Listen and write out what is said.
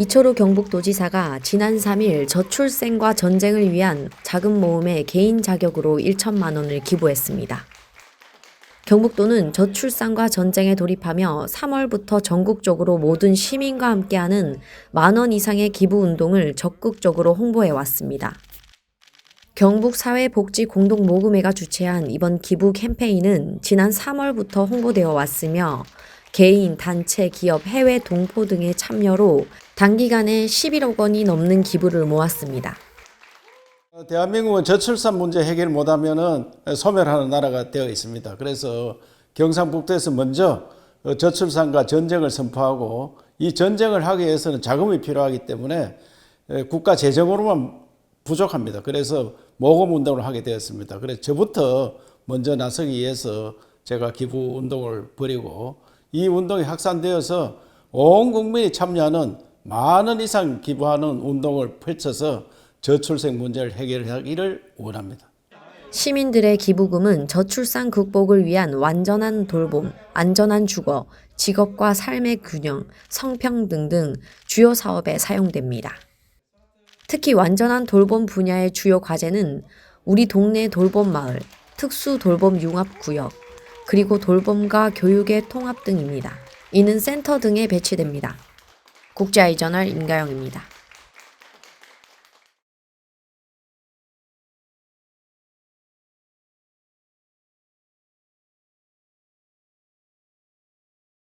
이철우 경북도지사가 지난 3일 저출생과 전쟁을 위한 자금 모금에 개인 자격으로 1천만 원을 기부했습니다. 경북도는 저출산과 전쟁에 돌입하며 3월부터 전국적으로 모든 시민과 함께하는 만원 이상의 기부 운동을 적극적으로 홍보해 왔습니다. 경북사회복지공동모금회가 주최한 이번 기부 캠페인은 지난 3월부터 홍보되어 왔으며 개인, 단체, 기업, 해외 동포 등의 참여로 단기간에 11억 원이 넘는 기부를 모았습니다. 어, 대한민국은 저출산 문제 해결 못하면은 소멸하는 나라가 되어 있습니다. 그래서 경상북도에서 먼저 어, 저출산과 전쟁을 선포하고 이 전쟁을 하기 위해서는 자금이 필요하기 때문에 에, 국가 재정으로만 부족합니다. 그래서 모금 운동을 하게 되었습니다. 그래서 저부터 먼저 나서기 위해서 제가 기부 운동을 벌이고 이 운동이 확산되어서 온 국민이 참여하는 많은 이상 기부하는 운동을 펼쳐서 저출생 문제를 해결하기를 원합니다. 시민들의 기부금은 저출산 극복을 위한 완전한 돌봄, 안전한 주거, 직업과 삶의 균형, 성평등 등 주요 사업에 사용됩니다. 특히 완전한 돌봄 분야의 주요 과제는 우리 동네 돌봄 마을, 특수 돌봄 융합 구역, 그리고 돌봄과 교육의 통합 등입니다. 이는 센터 등에 배치됩니다. 국제아이저널 임가영입니다.